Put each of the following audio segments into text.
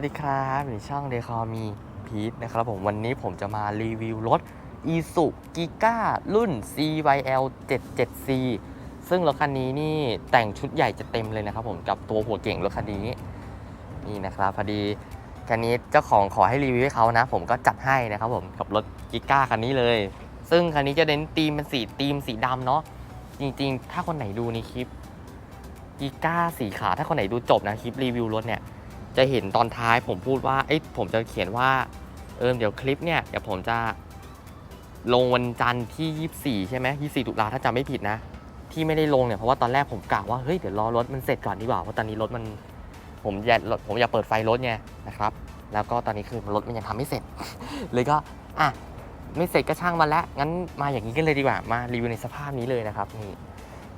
วัสดีครับอยู่ในช่องเดคอมีพีทนะครับผมวันนี้ผมจะมารีวิวรถ i s u g i g a รุ่น CYL 77C ซึ่งรถคันนี้นี่แต่งชุดใหญ่จะเต็มเลยนะครับผมกับตัวหัวเก่งรถคันนี้ นี่นะครับพอดีคันนี้เจ้าของขอให้รีวิวให้เขานะ ผมก็จัดให้นะครับผมกับรถกิก้าคันนี้เลย ซึ่งคันนี้จะเน้นธีมเป็นสีธีมสีดำเนาะจริงๆ ถ้าคนไหนดูในคลิปกิก้าสีขาวถ้าคนไหนดูจบนะคลิปรีวิวรถเนี่ย จะเห็นตอนท้ายผมพูดว่าเอ้ยผมจะเขียนว่าเออเดี๋ยวคลิปเนี่ยเดี๋ยวผมจะลงวันจันทร์ที่ 24 ใช่ไหม24 ตุลาถ้าจำไม่ผิดนะ ที่ไม่ได้ลงเนี่ยเพราะว่าตอนแรกผมกะว่าเฮ้ยเดี๋ยวรอรถมันเสร็จก่อนดีกว่าเพราะตอนนี้รถมันผมอยากผมอยากเปิดไฟรถไงนะครับ แล้วก็ตอนนี้คือรถมันยังทำไม่เสร็จ เลยก็อะไม่เสร็จก็ช่างมันแล้วงั้นมาอย่างนี้กันเลยดีกว่ามารีวิวในสภาพนี้เลยนะครับนี่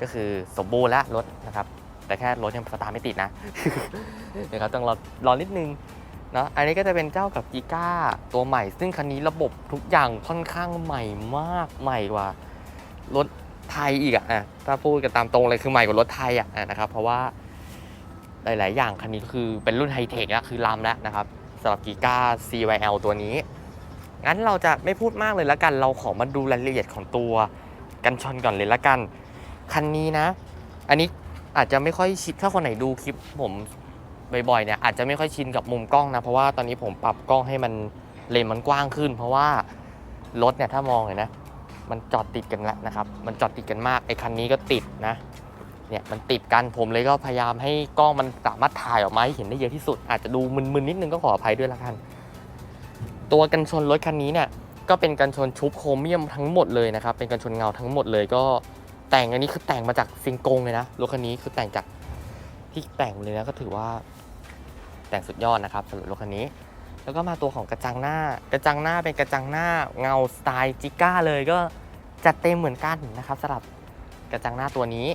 ก็คือสมบูรณ์แล้วรถนะครับ แต่แค่รถยังสตาร์ทไม่ติดนะนะครับต้องรอรอนิดนึงเนาะอันนี้ก็จะเป็นเจ้ากับกีก้าตัวใหม่ ซึ่งคันนี้ระบบทุกอย่างค่อนข้างใหม่มากใหม่กว่ารถไทยอีกอะอะถ้าพูดกันตามตรงเลยคือใหม่กว่ารถไทยอะอะนะครับ เพราะว่าหลาย ๆ อย่างคันนี้คือเป็นรุ่นไฮเทคแล้วคือล้ำแล้วนะครับสำหรับกีก้า CYL ตัวนี้ งั้นเราจะไม่พูดมากเลยละกัน เราขอมาดูรายละเอียดของตัวกันชนก่อนเลยละกัน คันนี้นะ อันนี้ อาจจะไม่ค่อยชินถ้าคนไหนดูคลิปผมบ่อยๆเนี่ยอาจจะไม่ค่อยชินกับมุมกล้องนะเพราะว่าตอนนี้ผมปรับกล้องให้มันเลนส์มันกว้างขึ้น เพราะว่ารถเนี่ยถ้ามองเลยนะ มันจอดติดกันแล้วนะครับ มันจอดติดกันมากไอ้คันนี้ก็ติดนะเนี่ยมันติดกันผมเลยก็พยายามให้กล้องมันสามารถถ่ายออกมาให้เห็นได้เยอะที่สุด อาจจะดูมึนๆนิดนึงก็ขออภัยด้วยละกัน ตัวกันชนรถคันนี้เนี่ยก็เป็นกันชนชุบโครเมียมทั้งหมดเลยนะครับเป็นกันชนเงาทั้งหมดเลยก็ แต่งอันนี้คือแต่งมาจากซิงกงเลยนะรถคันนี้คือแต่งจากที่แต่งเลยนะก็ถือว่า แต่งสุดยอดนะครับสำหรับรถคันนี้ แล้วก็มาตัวของกระจังหน้า กระจังหน้าเป็นกระจังหน้าเงาสไตล์จิก้าเลยก็จัดเต็มเหมือนกันนะครับสำหรับกระจังหน้าตัวนี้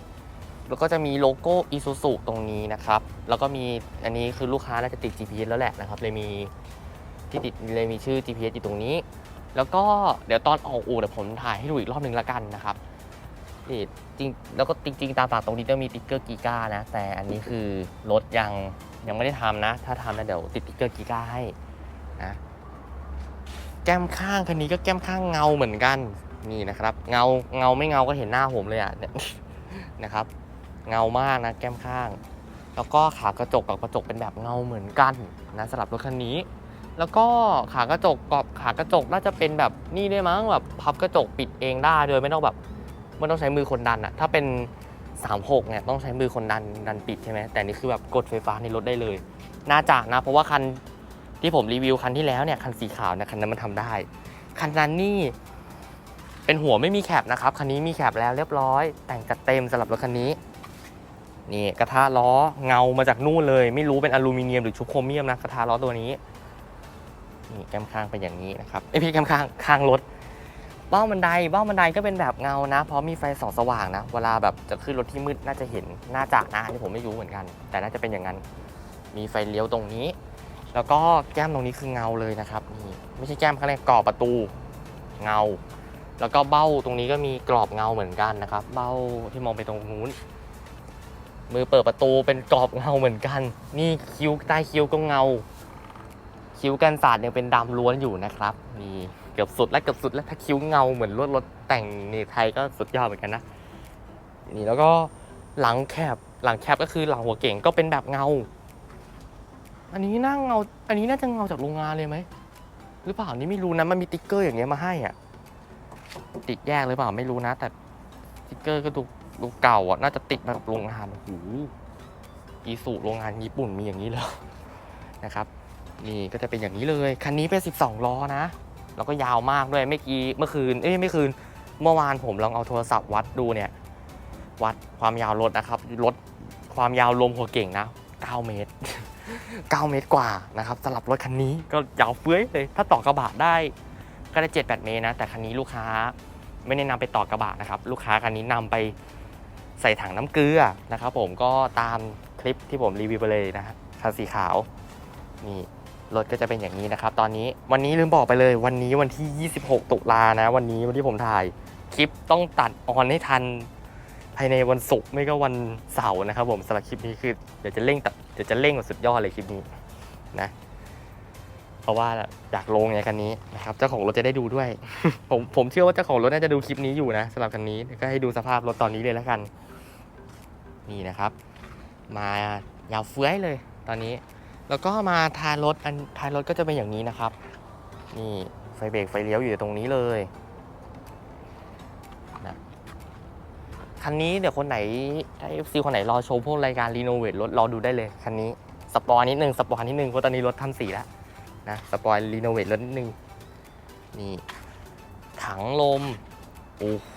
แล้วก็จะมีโลโก้อีซูซูตรงนี้นะครับ แล้วก็มีอันนี้คือลูกค้าน่าจะติด GPS แล้วแหละนะครับเลยมีที่ติดเลยมีชื่อ GPS อยู่ตรงนี้ แล้วก็เดี๋ยวตอนออกอู่เดี๋ยวผมถ่ายให้ดูอีกรอบหนึ่งละกันนะครับ นี่จริงแล้วก็จริงๆตามปากตรงนี้จะมีติ๊กเกอร์กีก้านะ แต่อันนี้คือรถยังยังไม่ได้ทำนะ ถ้าทำแล้วเดี๋ยวติดติ๊กเกอร์กีก้าให้นะแก้มข้างคันนี้ก็แก้มข้างเงาเหมือนกันนี่นะครับ เงาเงาไม่เงาก็เห็นหน้าผมเลยอะเนี่ยนะครับ เงามากนะแก้มข้าง แล้วก็ขากระจกกับกระจกเป็นแบบเงาเหมือนกันนะสำหรับรถคันนี้ แล้วก็ขากระจกกับขากระจกน่าจะเป็นแบบนี่ได้มั้งแบบพับกระจกปิดเองได้โดยไม่ต้องแบบ มันต้องใช้มือคนดันอะถ้าเป็น 36เนี่ยต้องใช้มือคนดันดันปิดใช่ไหมแต่นี่คือแบบกดไฟฟ้าในรถได้เลย น่าจะนะ เพราะว่าคันที่ผมรีวิวคันที่แล้วเนี่ยคันสีขาวเนี่ยคันนั้นมันทำได้ คันนั้นนี่เป็นหัวไม่มีแคปนะครับ คันนี้มีแคปแล้วเรียบร้อย แต่งจัดเต็มสำหรับรถคันนี้ นี่กระทะล้อเงามาจากนู่นเลย ไม่รู้เป็นอลูมิเนียมหรือชุบโครเมียมนะกระทะล้อตัวนี้นี่แก้มข้างเป็นอย่างนี้นะครับไอพี่แก้มข้างข้างรถ เบ้าบันไดเบ้าบันไดก็เป็นแบบเงานะ เพราะมีไฟส่องสว่างนะ เวลาแบบจะขึ้นรถที่มืดน่าจะเห็นน่าจะนะอันนี้ผมไม่รู้เหมือนกัน แต่น่าจะเป็นอย่างนั้น มีไฟเลี้ยวตรงนี้ แล้วก็แก้มตรงนี้คือเงาเลยนะครับนี่ไม่ใช่แก้มข้างในกรอบประตูเงา แล้วก็เบ้าตรงนี้ก็มีกรอบเงาเหมือนกันนะครับ เบ้าที่มองไปตรงนู้น มือเปิดประตูเป็นกรอบเงาเหมือนกัน นี่คิ้วใต้คิ้วก็เงา คิ้วกันศาสตร์ยังเป็นดำล้วนอยู่นะครับนี่ เกือบสุดและเกือบสุดแล้วถ้าคิ้วเงาเหมือนรถรถแต่งในไทยก็สุดยอดเหมือนกันนะนี่แล้วก็หลังแคบหลังแคบก็คือหลังหัวเก่งก็เป็นแบบเงา อันนี้น่าเงา อันนี้น่าจะเงาจากโรงงานเลยไหมหรือเปล่านี่ไม่รู้นะมันมีติ๊กเกอร์อย่างเงี้ยมาให้อะติดแยกหรือเปล่าไม่รู้นะ แต่ติ๊กเกอร์ก็ดูดูเก่าอะน่าจะติดมากับโรงงานโอ้โหอีสูโรงงานญี่ปุ่นมีอย่างนี้เลยนะครับนี่ก็จะเป็นอย่างนี้เลย คันนี้เป็น 12 ล้อนะ แล้วก็ยาวมากด้วยเมื่อกี้เมื่อคืนเอ้ยไม่คืน เมื่อวานผมลองเอาโทรศัพท์วัดดูเนี่ย วัดความยาวรถนะครับรถความยาวรวมหัวเก่งนะ 9 เมตร 9 เมตรกว่านะครับสำหรับรถคันนี้ก็ยาวเฟ้ยเลย ถ้าต่อกระบะได้ก็ได้ 7-8 เมตรนะ แต่คันนี้ลูกค้าไม่ได้นำไปต่อกระบะนะครับ ลูกค้าคันนี้นำไปใส่ถังน้ำเกลือนะครับ ผมก็ตามคลิปที่ผมรีวิวไปเลยนะคันสีขาวนี่ รถก็จะเป็นอย่างนี้นะครับ ตอนนี้วันนี้ลืมบอกไปเลย วันนี้วันที่ 26 ตุลานะ วันนี้วันที่ผมถ่ายคลิปต้องตัดออนให้ทันภายในวันศุกร์ไม่ก็วันเสาร์นะครับผมสำหรับคลิปนี้คือเดี๋ยวจะเร่งตัดเดี๋ยวจะเร่งแบบสุดยอดเลยคลิปนี้นะเพราะว่าอยากลงไงคันนี้นะครับเจ้าของรถจะได้ดูด้วย ผมผมเชื่อว่าเจ้าของรถน่าจะดูคลิปนี้อยู่นะสำหรับคันนี้ก็ให้ดูสภาพรถตอนนี้เลยแล้วกัน นี่นะครับ มายาวเฟื้อยเลยตอนนี้ แล้วก็มาท้ายรถอันท้ายรถก็จะเป็นอย่างนี้นะครับ นี่ไฟเบรกไฟเลี้ยวอยู่ตรงนี้เลยนะคันนี้เดี๋ยวคนไหนถ้า FC คนไหนรอชมพวกรายการรีโนเวทรถรอดูได้เลย คันนี้สปอยนิดนึงสปอยนิดนึงเพราะตอนนี้รถทำสีแล้วนะสปอยรีโนเวทรถนิดนึงนี่ถังลม โอ้โห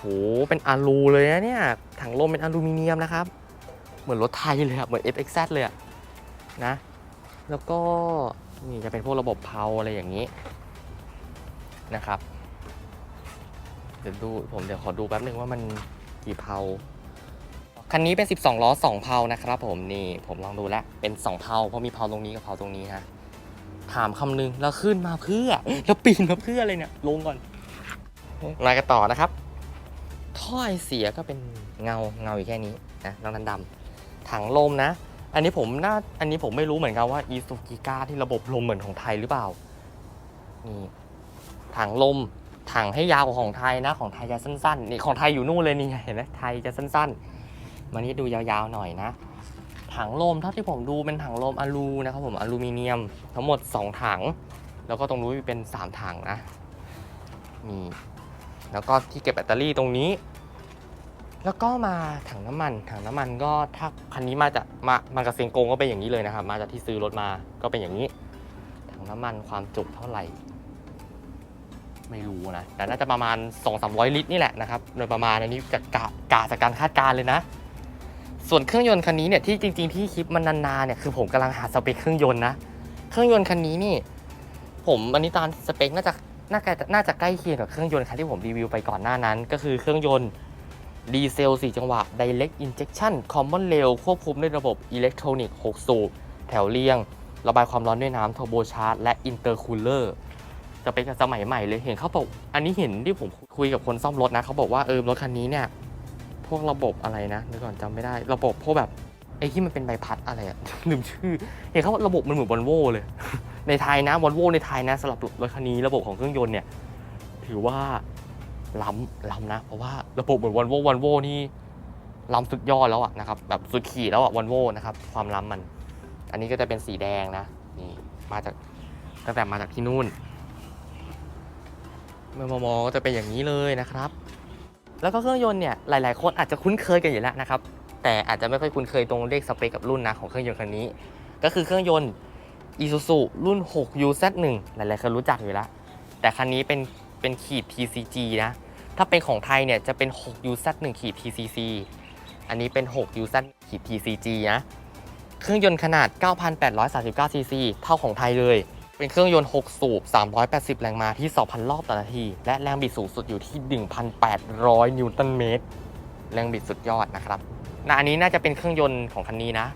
เป็นอะลูเลยนะเนี่ย ถังลมเป็นอลูมิเนียมนะครับ เหมือนรถไทยเลยอะเหมือน FXZ เลยอะนะ แล้วก็นี่จะเป็นพวกระบบเพาอะไรอย่างนี้นะครับ เดี๋ยวดูผมเดี๋ยวขอดูแป๊บนึงว่ามันกี่เพาคันนี้เป็น 12 ล้อ 2 เพานะครับผมนี่ผมลองดูแล้วเป็น 2 เพาเพราะมีเพาตรงนี้กับเพาตรงนี้นะถามคำนึงแล้วขึ้นมาเพื่อ แล้วปีนมาเพื่ออะไรเนี่ยลงก่อนมากันต่อนะครับท่อไอเสียก็เป็นเงาเงาอยู่แค่นี้นะน้อกนั้นดำถังลมนะ อันนี้ผมน่าอันนี้ผมไม่รู้เหมือนกันว่าอีซูกิก้าที่ระบบลมเหมือนของไทยหรือเปล่านี่ถังลมถังให้ยาวกว่าของไทยนะ ของไทยจะสั้นๆนี่ของไทยอยู่นู่นเลยนี่เห็นไหมไทยจะสั้นๆมานี้ดูยาวๆหน่อยนะถังลมเท่าที่ผมดูเป็นถังลมอลูนะครับผมอลูมิเนียม ทั้งหมด 2 ถัง แล้วก็ตรงนู้นเป็น 3 ถังนะนี่แล้วก็ที่เก็บแบตเตอรี่ตรงนี้ แล้วก็มาถังน้ำมัน ถังน้ำมันก็ถ้าคันนี้มาจากมามากับเซียงกงก็เป็นอย่างนี้เลยนะครับ มาจากที่ซื้อรถมาก็เป็นอย่างนี้ ถังน้ำมันความจุเท่าไหร่ ไม่รู้นะแต่น่าจะประมาณ 2-300 ลิตรนี่แหละนะครับโดยประมาณอันนี้จากกะกะจากการคาดการณ์เลยนะ ส่วนเครื่องยนต์คันนี้เนี่ยที่จริง ๆ ที่คลิปมันนานๆเนี่ยคือผมกำลังหาสเปคเครื่องยนต์นะเครื่องยนต์คันนี้นี่ ผมอันนี้ตามสเปคน่าจะน่าจะน่าจะใกล้เคียงกับเครื่องยนต์คันที่ผมรีวิวไปก่อนหน้านั้น ก็คือเครื่องยนต์ ดีเซล 4 จังหวะ Direct Injection Common Rail ควบคุมด้วยระบบอิเล็กทรอนิกส์6สูบ แถวเรียง ระบายความร้อนด้วยน้ำ t ท r b o c h a r g e และ Intercooler จะเป็นสมัยใหม่เลยเห็นเขาบอก อันนี้เห็นที่ผมคุยกับคนซ่อมรถนะ เขาบอกว่าเออรถคันนี้เนี่ย พวกระบบอะไรนะเดี๋ยวก่อนจำไม่ได้ ระบบพวกแบบไอ้ที่มันเป็นใบพัดอะไรอะลืมชื่อ เห็นเขาว่าระบบมันเหมือนวอลโวเลย ในไทยนะวอลโวในไทยนะสำหรับรถคันนี้ระบบของเครื่องยนต์เนี่ย ถือว่า ล้ำล้ำนะ เพราะว่าระบบเหมือนวันโววันโวนี่ล้ำสุดยอดแล้วอะนะครับ แบบสุดขีดแล้วอะวันโวนะครับ ความล้ำมัน อันนี้ก็จะเป็นสีแดงนะ นี่มาจากตั้งแต่มาจากที่นู่นเมื่อมองก็จะเป็นอย่างนี้เลยนะครับ แล้วก็เครื่องยนต์เนี่ยหลาย ๆ คนอาจจะคุ้นเคยกันอยู่แล้วนะครับ แต่อาจจะไม่ค่อยคุ้นเคยตรงเลขสเปคกับรุ่นนะของเครื่องยนต์คันนี้ ก็คือเครื่องยนต์ Isuzu รุ่น 6UZ1 หลาย ๆ คนรู้จักอยู่แล้ว แต่คันนี้เป็น เป็นขีด TCG นะ ถ้าเป็นของไทยเนี่ยจะเป็น 6UZ1 ขีด TCC อันนี้เป็น 6UZ ขีด TCG นะ เครื่องยนต์ขนาด 9,839 cc เท่าของไทยเลย เป็นเครื่องยนต์ 6 สูบ 380 แรงม้าที่ 2,000 รอบต่อนาที และแรงบิดสูงสุดอยู่ที่ 1,800 นิวตันเมตร แรงบิดสุดยอดนะครับนะอันนี้น่าจะเป็นเครื่องยนต์ของคันนี้นะ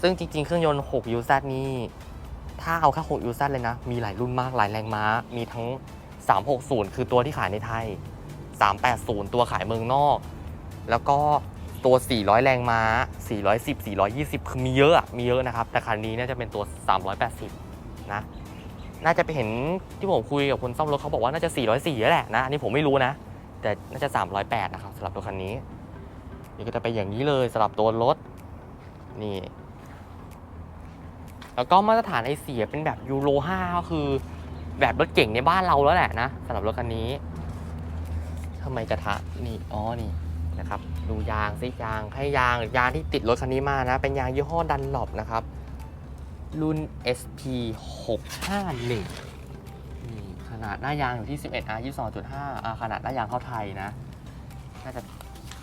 ซึ่งจริง ๆ เครื่องยนต์ 6UZ นี่ถ้าเอาแค่ 6UZ เลยนะ มีหลายรุ่นมากหลายแรงม้า มีทั้ง 360 คือตัวที่ขายในไทย 380 ตัวขายเมืองนอก แล้วก็ตัว 400 แรงม้า 410 420 คือมีเยอะอะมีเยอะนะครับ แต่คันนี้น่าจะเป็นตัว 380 นะ น่าจะไปเห็นที่ผมคุยกับคนซ่อมรถเขาบอกว่าน่าจะ 404แล้วแหละนะ อันนี้ผมไม่รู้นะ แต่น่าจะ 308 นะครับสำหรับตัวคันนี้นี่ก็จะเป็นอย่างนี้เลยสำหรับตัวรถ นี่ แล้วก็มาตรฐานไอเสียเป็นแบบยูโร5ก็คือ แบบรถเก่งในบ้านเราแล้วแหละนะสำหรับรถคันนี้ทำไมกระทะนี่อ๋อนี่นะครับดูยางซิยางให้ยางยางที่ติดรถคันนี้มานะ เป็นยางยี่ห้อดันหลบนะครับ รุ่น SP 651นี่ขนาดหน้ายางอยู่ที่ 11R 22.5อ่าขนาดหน้ายางเข้าไทยนะ น่าจะ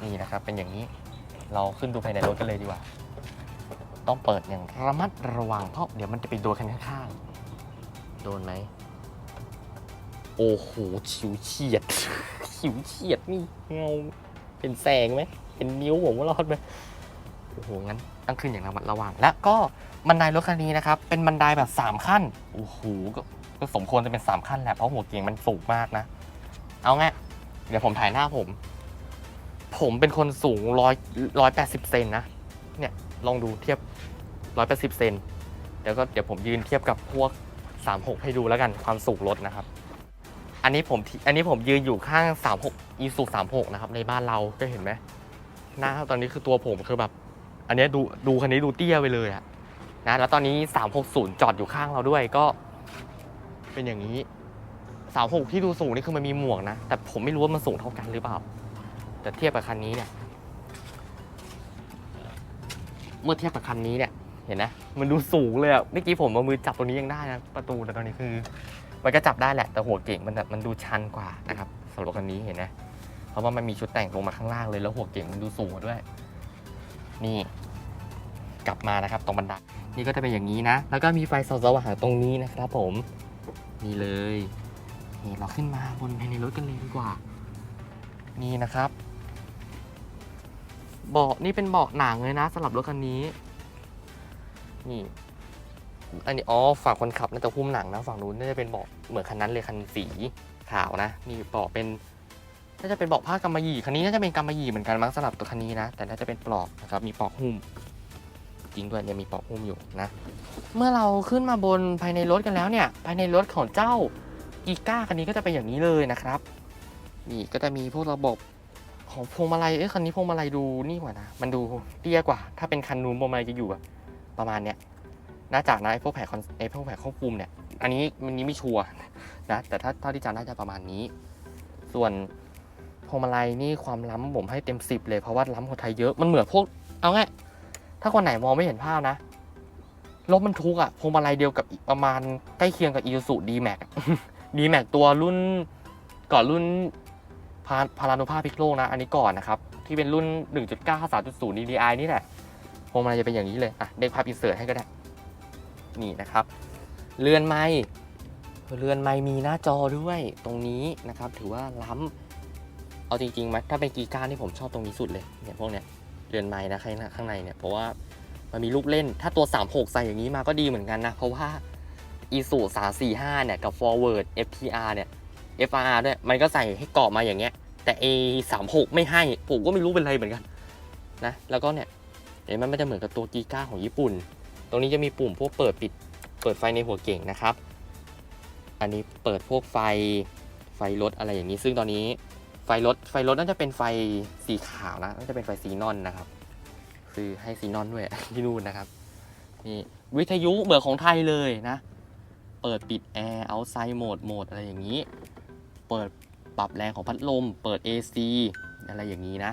นี่นะครับเป็นอย่างนี้เราขึ้นดูภายในรถกันเลยดีกว่า ต้องเปิดอย่างระมัดระวังเพราะเดี๋ยวมันจะไปโดนคันข้างๆโดนไหม โอ้โหฉิวเฉียดฉิวเฉียดนี่เงาเป็นแสงไหมเป็นนิ้วผมว่ารอดไหมโอ้โหงั้นต้องขึ้นอย่างระมัดระวัง และก็บันไดรถคันนี้นะครับ เป็นบันไดแบบ 3 ขั้นโอ้โหก็ก็สมควรจะเป็น 3 ขั้นแหละเพราะหัวเกียงมันสูงมากนะ เอาไงเดี๋ยวผมถ่ายหน้าผม ผมเป็นคนสูงร้อยร้อยแปดสิบเซนนะเนี่ยลองดูเทียบร้อยแปดสิบเซนเดี๋ยวก็เดี๋ยวผมยืนเทียบกับพวก36ให้ดูแล้วกันความสูงรถนะครับ อันนี้ผมที่อันนี้ผมยืนอยู่ข้าง 36 อีซู36 นะครับ ในบ้านเราก็เห็นไหมหน้าตอนนี้คือตัวผมคือแบบ อันนี้ดูดูคันนี้ดูเตี้ยไปเลยอะนะแล้วตอนนี้ 360 จอดอยู่ข้างเราด้วยก็ เป็นอย่างนี้ 36 ที่ดูสูงนี่คือมันมีหมวกนะ แต่ผมไม่รู้ว่ามันสูงเท่ากันหรือเปล่า แต่เทียบกับคันนี้เนี่ย เมื่อเทียบกับคันนี้เนี่ย เห็นนะ มันดูสูงเลยอะเมื่อกี้ผมเอามือจับตรงนี้ยังได้นะ ประตูแต่ตอนนี้คือ มันก็จับได้แหละ แต่หัวเก่งมันแบบมันดูชันกว่านะครับสำหรับคันนี้เห็นนะเพราะว่ามันมีชุดแต่งลงมาข้างล่างเลยแล้วหัวเก่งมันดูสูงด้วย นี่กลับมานะครับ ตรงบันไดนี่ก็จะเป็นอย่างนี้นะ แล้วก็มีไฟส่องสว่างตรงนี้นะครับผมนี่เลยนี่เราขึ้นมาบนภายในรถกันเลยดีกว่า นี่นะครับเบาะนี่เป็นเบาะหนังเลยนะสำหรับรถคันนี้ นี่ อันนี้อ๋อฝั่งคนขับน่าจะหุ้มหนังนะฝั่งนู้นน่าจะเป็นเบาะเหมือนคันนั้นเลยคันสีขาวนะนี่เบาะเป็นน่าจะเป็นเบาะผ้ากำมะหยี่คันนี้น่าจะเป็นกำมะหยี่เหมือนกันมั้งสำหรับตัวคันนี้นะ แต่น่าจะเป็นปลอกนะครับมีปลอกหุ้ม จริงด้วยยังมีปลอกหุ้มอยู่นะ เมื่อเราขึ้นมาบนภายในรถกันแล้วเนี่ย ภายในรถของเจ้ากีก้าคันนี้ก็จะเป็นอย่างนี้เลยนะครับนี่ก็จะมีพวกระบบของพวงมาลัยเอ้ยคันนี้พวงมาลัยดูนี่กว่านะมันดูเตี้ยกว่า ถ้าเป็นคันนู้นพวงมาลัยจะอยู่แบบประมาณเนี้ย น่าจะนะไอ้พวกแผงคอนไอ้พวกแผงควบคุมเนี่ย อันนี้มันนี้ไม่ชัวร์นะ แต่ถ้าเท่าที่จำน่าจะประมาณนี้ ส่วนพวงมาลัยนี่ความล้ำผมให้เต็มสิบเลยเพราะว่าล้ำคนไทยเยอะมันเหมือนพวกเอาง่ายถ้าคนไหนมองไม่เห็นภาพนะรถบรรทุกอะพวงมาลัยเดียวกับประมาณใกล้เคียงกับ i s u z u D Max D Max ตัวรุ่นก่อนรุ่นพาพาราโนภาพิกโลนะ อันนี้ก่อนนะครับ ที่เป็นรุ่น 1.9 3.0 DDI นี่แหละพวงมาลัยจะเป็นอย่างนี้เลยอะเด็กภาพอินเสิร์ตให้ก็ได้ นี่นะครับ เรือนไม้เรือนไม้มีหน้าจอด้วยตรงนี้นะครับ ถือว่าล้ำเอาจริงๆไหมถ้าเป็นกีการที่ผมชอบตรงนี้สุดเลยเนี่ยพวกเนี้ยเรือนไม้นะข้างในข้างในเนี่ยเพราะว่ามันมีลูกเล่น ถ้าตัว 36 ใส่อย่างนี้มาก็ดีเหมือนกันนะ เพราะว่า e s u 345เนี่ย กับ forward FTR เนี่ย FR ด้วย มันก็ใส่ให้เกาะมาอย่างเงี้ย แต่ A 36ไม่ให้ผมก็ไม่รู้เป็นไรเหมือนกันนะ แล้วก็เนี่ยเห็นมันไม่จะเหมือนกับตัวกีก้าของญี่ปุ่น ตรงนี้จะมีปุ่มพวกเปิดปิดเปิดไฟในหัวเก่งนะครับ อันนี้เปิดพวกไฟไฟรถอะไรอย่างนี้ ซึ่งตอนนี้ไฟรถไฟรถน่าจะเป็นไฟสีขาวนะน่าจะเป็นไฟสีนอนนะครับ คือให้ซีนอนด้วยที่นู่นนะครับนี่วิทยุเบอร์ของไทยเลยนะ เปิดปิดแอร์เอาไซโหมดโหมดอะไรอย่างนี้ เปิดปรับแรงของพัดลม เปิด AC อะไรอย่างนี้นะ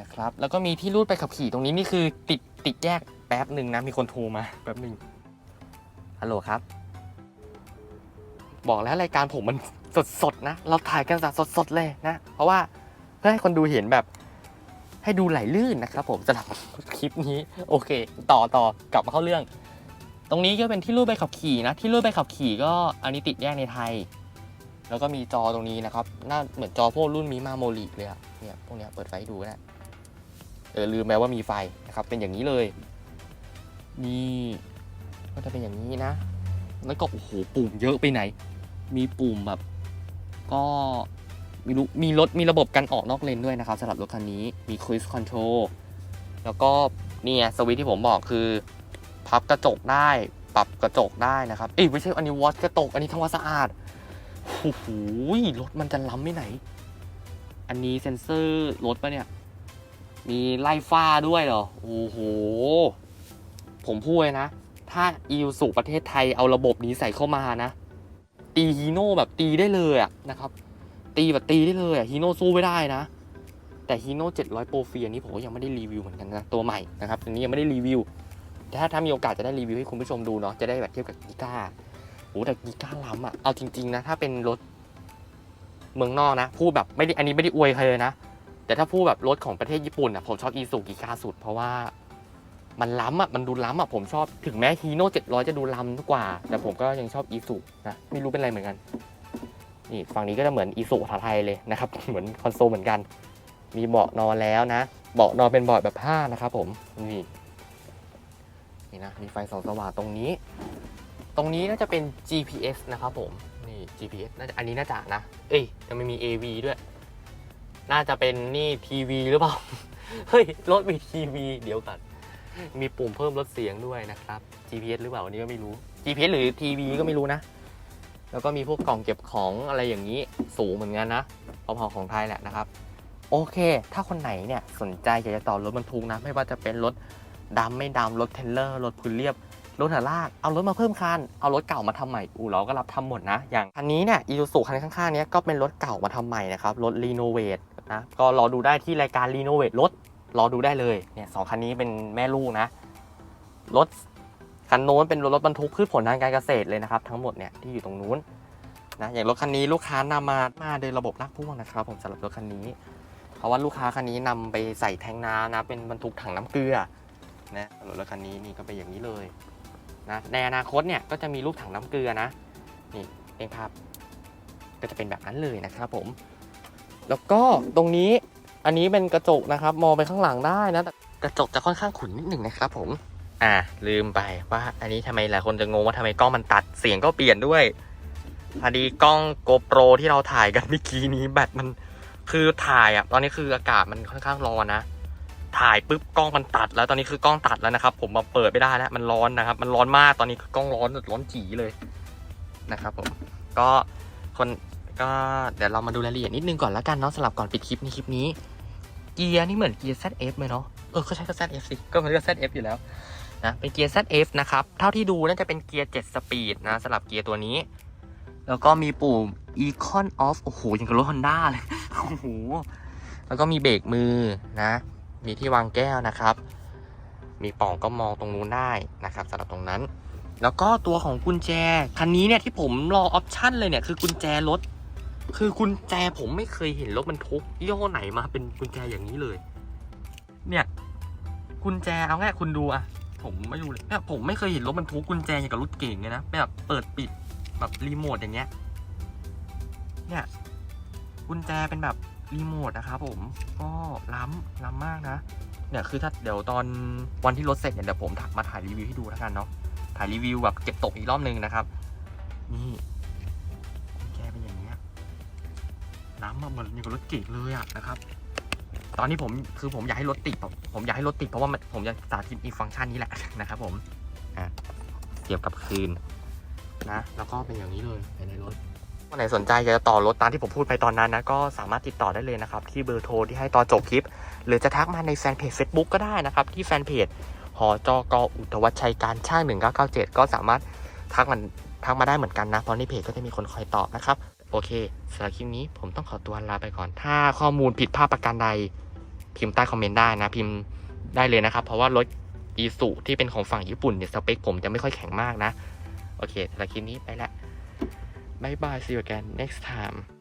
นะครับ แล้วก็มีที่รูดไปขับขี่ตรงนี้นี่คือติดติดแยก ป๊บหนึ่งนะ มีคนโทรมาแป๊บหนึ่งฮัลโหลครับ บอกแล้วรายการผมมันสดๆนะ เราถ่ายกันสดๆเลยนะ เพราะว่าเพื่อให้คนดูเห็นแบบ ให้ดูไหลลื่นนะครับผมสำหรับคลิปนี้ โอเค ต่อต่อกลับมาเข้าเรื่อง ตรงนี้ก็เป็นที่รูดใบขับขี่นะ ที่รูดใบขับขี่ก็อันนี้ติดแยกในไทย แล้วก็มีจอตรงนี้นะครับน่าเหมือนจอพวกรุ่นมีมาโมลิเลยอะเนี่ยพวกเนี้ยเปิดไฟดูนะเออลืมแม้ว่ามีไฟนะครับเป็นอย่างนี้เลย นี่ก็จะเป็นอย่างนี้นะ แล้วก็โอ้โหปุ่มเยอะไปไหน มีปุ่มแบบ ก็มีรู้มีรถมีระบบกันออกนอกเลนด้วยนะครับสำหรับรถคันนี้มี cruise control แล้วก็เนี่ยสวิตที่ผมบอกคือ พับกระจกได้ ปรับกระจกได้นะครับ เอ้ยไม่ใช่อันนี้วัดกระจกอันนี้ทำความสะอาดโอ้โหรถมันจะล้ำไม่ไหน อันนี้เซ็นเซอร์รถปะเนี่ย มีไล่ฟ้าด้วยเหรอ โอ้โห ผมพูดเลยนะ ถ้าอีวสู่ประเทศไทยเอาระบบนี้ใส่เข้ามานะ ตีฮีโน่แบบตีได้เลยอะนะครับ ตีแบบตีได้เลยอะฮีโน่สู้ไม่ได้นะ แต่ฮีโน่700โปรเฟียนี้ผมก็ยังไม่ได้รีวิวเหมือนกันนะ ตัวใหม่นะครับอันนี้ยังไม่ได้รีวิวแต่ถ้าถ้ามีโอกาสจะได้รีวิวให้คุณผู้ชมดูเนาะจะได้แบบเทียบกับกีก้าโอ้แต่กีก้าล้ำอะเอาจริงๆนะถ้าเป็นรถเมืองนอกนะพูดแบบไม่ได้อันนี้ไม่ได้อวยใครเลยนะ แต่ถ้าพูดแบบรถของประเทศญี่ปุ่นอะผมชอบอีซูกีก้าสุดเพราะว่า มันล้ำอะมันดูล้ำอะผมชอบถึงแม้ฮีโน่700 จะดูล้ำกว่า แต่ผมก็ยังชอบอีซูนะไม่รู้เป็นอะไรเหมือนกัน นี่ฝั่งนี้ก็จะเหมือนอีสุภาไทยเลยนะครับ เหมือนคอนโซลเหมือนกัน มีเบาะนอนแล้วนะ เบาะนอนเป็นเบาะแบบผ้านะครับผมนี่นี่นะมีไฟส่องสว่างตรงนี้ ตรงนี้น่าจะเป็น GPS นะครับผมนี่ GPS น่าจะอันนี้น่าจะนะ เอ้ยจะไม่มี AV ด้วย น่าจะเป็นนี่ทีวีหรือเปล่าเฮ้ยรถมีทีวีเดี๋ยวก่อน มีปุ่มเพิ่มลดเสียงด้วยนะครับ G GPS หรือเปล่าอันนี้ก็ไม่รู้ GPS หรือทีวีก็ไม่รู้นะ แล้วก็มีพวกกล่องเก็บของอะไรอย่างนี้สูงเหมือนกันนะพอๆของไทยแหละนะครับ โอเค ถ้าคนไหนเนี่ยสนใจอยากจะต่อรถบรรทุกนะ ไม่ว่าจะเป็นรถดำไม่ดำรถเทรลเลอร์รถพื้นเรียบรถหัลากเอารถมาเพิ่มคัน เอารถเก่ามาทำใหม่ อู่เราก็รับทำหมดนะ อย่างคันนี้เนี่ยอีซูซูคันข้างๆเนี้ยก็เป็นรถเก่ามาทำใหม่นะครับ รถรีโนเวทนะ ก็รอดูได้ที่รายการรีโนเวทรถ รอดูได้เลยเนี่ยสองคันนี้เป็นแม่ลูกนะรถคันโน้นเป็นรถบรรทุกพืชผลทางการเกษตรเลยนะครับ ทั้งหมดเนี่ยที่อยู่ตรงนู้นนะอย่างรถคันนี้ลูกค้านำมามาโดยระบบลากพ่วงนะครับ ผมสำหรับรถคันนี้ เพราะว่าลูกค้าคันนี้นำไปใส่แทงน้ำนะเป็นบรรทุกถังน้ำเกลือนะสำหรับรถคันนี้นี่ก็เป็นอย่างนี้เลยนะในอนาคตเนี่ยก็จะมีรูปถังน้ำเกลือนะนี่เองภาพก็จะเป็นแบบนั้นเลยนะครับผม แล้วก็ตรงนี้ อันนี้เป็นกระจกนะครับ มองไปข้างหลังได้นะแต่กระจกจะค่อนข้างขุ่นนิดหนึ่งนะครับ ผม อ่า ลืมไปว่า อันนี้ทำไมหลายคนจะงงว่าทำไมกล้องมันตัดเสียงก็เปลี่ยนด้วยพอดีกล้อง GoPro ที่เราถ่ายกันเมื่อกี้นี้แบตมันคือถ่ายอะตอนนี้คืออากาศมันค่อนข้างร้อนนะถ่ายปุ๊บกล้องมันตัด แล้วตอนนี้คือกล้องตัดแล้วนะครับ ผมมาเปิดไม่ได้แล้วมันร้อนนะครับ มันร้อนมากตอนนี้คือกล้องร้อนร้อนจีเลยนะครับ ผมก็คนก็เดี๋ยวเรามาดูรายละเอียดนิดนึงก่อนแล้วกันเนาะสำหรับก่อนปิดคลิปในคลิปนี้ เกียร์นี่เหมือนเกียร์ ZF เลยเนาะ เออ ก็ใช่ก็ ZF สิ ก็มันก็ ZF อยู่แล้วนะ เป็นเกียร์ ZF นะครับ เท่าที่ดูน่าจะเป็นเกียร์ 7 สปีดนะสำหรับเกียร์ตัวนี้ แล้วก็มีปุ่ม Econ Off โอ้โหยังกับรถ Honda เลย โอ้โห แล้วก็มีเบรกมือนะ มีที่วางแก้วนะครับ มีป่องก็มองตรงนู้นได้นะครับสำหรับตรงนั้น แล้วก็ตัวของกุญแจ คันนี้เนี่ยที่ผมรอออปชั่นเลยเนี่ยคือกุญแจรถ คือกุญแจผมไม่เคยเห็นรถบรรทุกยี่ห้อไหนมาเป็นกุญแจอย่างนี้เลย เนี่ยกุญแจเอาง่ายคุณดูอะผมไม่รู้เลยเนี่ยผมไม่เคยเห็นรถบรรทุกกุญแจอย่างกับรถเก่งเลยนะแบบเปิดปิดแบบรีโมทอย่างเงี้ย เนี่ยกุญแจเป็นแบบรีโมทนะครับผมก็ล้ำล้ำมากนะเนี่ยคือถ้าเดี๋ยวตอนวันที่รถเสร็จเนี่ยเดี๋ยวผมถักมาถ่ายรีวิวให้ดูแล้วกันเนาะถ่ายรีวิวแบบเก็บตกอีกรอบนึงนะครับ นี่ ล้ำมาเหมือนอย่กับรถเก๋งเลยอะนะครับ ตอนนี้ผมคือผมอยากให้รถติดผมอยากให้รถติดเพราะว่ามันผมจะสาธิตอีฟังก์ชันนี้แหละนะครับ ผมอะเสียบกลับคืนนะ แล้วก็เป็นอย่างนี้เลยภายในรถคนไหนสนใจอยากจะต่อรถตามที่ผมพูดไปตอนนั้นนะก็สามารถติดต่อได้เลยนะครับ ที่เบอร์โทรที่ให้ตอนจบคลิป หรือจะทักมาในแฟนเพจ Facebook ก็ได้นะครับ ที่แฟนเพจหอจกอุตวัชชัยการช่าง 1997 ก็สามารถทักมันทักมาได้เหมือนกันนะเพราะในเพจก็จะมีคนคอยตอบนะครับ โอเคสำหรับคลิปนี้ผมต้องขอตัวลาไปก่อน ถ้าข้อมูลผิดพลาดประการใด พิมพ์ใต้คอมเมนต์ได้นะ พิมพ์ได้เลยนะครับ เพราะว่ารถอีสุที่เป็นของฝั่งญี่ปุ่นเนี่ยสเปคผมจะไม่ค่อยแข็งมากนะ โอเคสำหรับคลิปนี้ไปละบายบาย See you again next time.